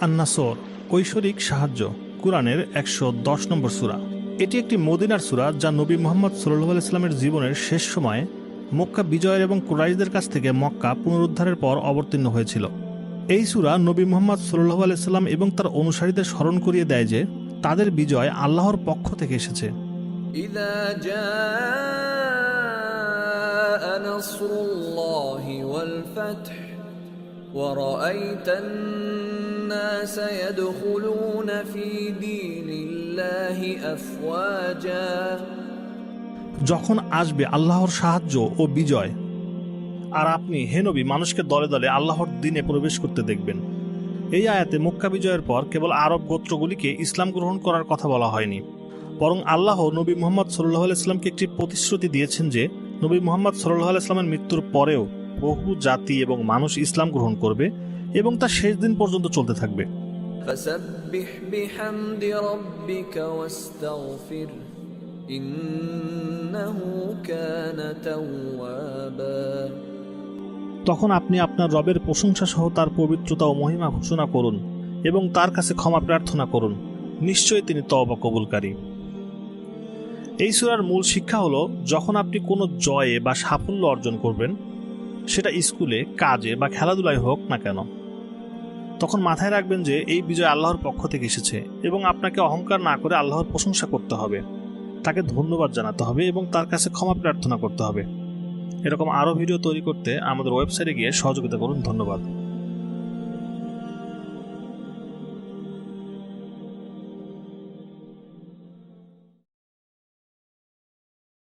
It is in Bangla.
আন্নাসর ঐশ্বরিক সাহায্য কোরআনের একশো দশ নম্বর সূরা এটি একটি মদিনার সূরা যা নবী মোহাম্মদ সাল্লাহ ইসলামের জীবনের শেষ সময়ে মক্কা বিজয়ের এবং কুরাইশদের কাছ থেকে মক্কা পুনরুদ্ধারের পর অবতীর্ণ হয়েছিল এই সূরা নবী মোহাম্মদ সাল্লাহ আলাইসাল্লাম এবং তার অনুসারীদের স্মরণ করিয়ে দেয় যে তাদের বিজয় আল্লাহর পক্ষ থেকে এসেছে إذا جاء نصر الله والفتح ورأيت الناس يدخلون في دين الله أفواجا যখন আসবে আল্লাহর সাহায্য ও বিজয় আর আপনি হে নবী মানুষকে দলে দলে আল্লাহর দিনে প্রবেশ করতে দেখবেন এই আয়াতে মক্কা বিজয়ের পর কেবল আরব গোত্রগুলিকে ইসলাম গ্রহণ করার কথা বলা হয়নি বরং আল্লাহ নবী মোহাম্মদ সাল্লাহ ইসলামকে একটি প্রতিশ্রুতি দিয়েছেন যে নবী মোহাম্মদ সাল্লাহ ইসলামের মৃত্যুর পরেও বহু জাতি এবং মানুষ ইসলাম গ্রহণ করবে এবং তা শেষ দিন পর্যন্ত চলতে থাকবে فسبح بحمد ربك واستغفر إنه كان توابا তখন আপনি আপনার রবের প্রশংসা সহ তার পবিত্রতা ও মহিমা ঘোষণা করুন এবং তার কাছে ক্ষমা প্রার্থনা করুন নিশ্চয়ই তিনি তওবা কবুলকারী এই সূরার মূল শিক্ষা হলো যখন আপনি কোনো জয়ে বা সাফল্য অর্জন করবেন সেটা স্কুলে, কাজে বা খেলাধুলায় হোক না কেন। তখন মাথায় রাখবেন যে এই বিজয় আল্লাহর পক্ষ থেকে এসেছে এবং আপনাকে অহংকার না করে আল্লাহর প্রশংসা করতে হবে। তাকে ধন্যবাদ জানাতে হবে এবং তার কাছে ক্ষমা প্রার্থনা করতে হবে। এরকম আরও ভিডিও তৈরি করতে আমাদের ওয়েবসাইটে গিয়ে সহযোগিতা করুন। ধন্যবাদ।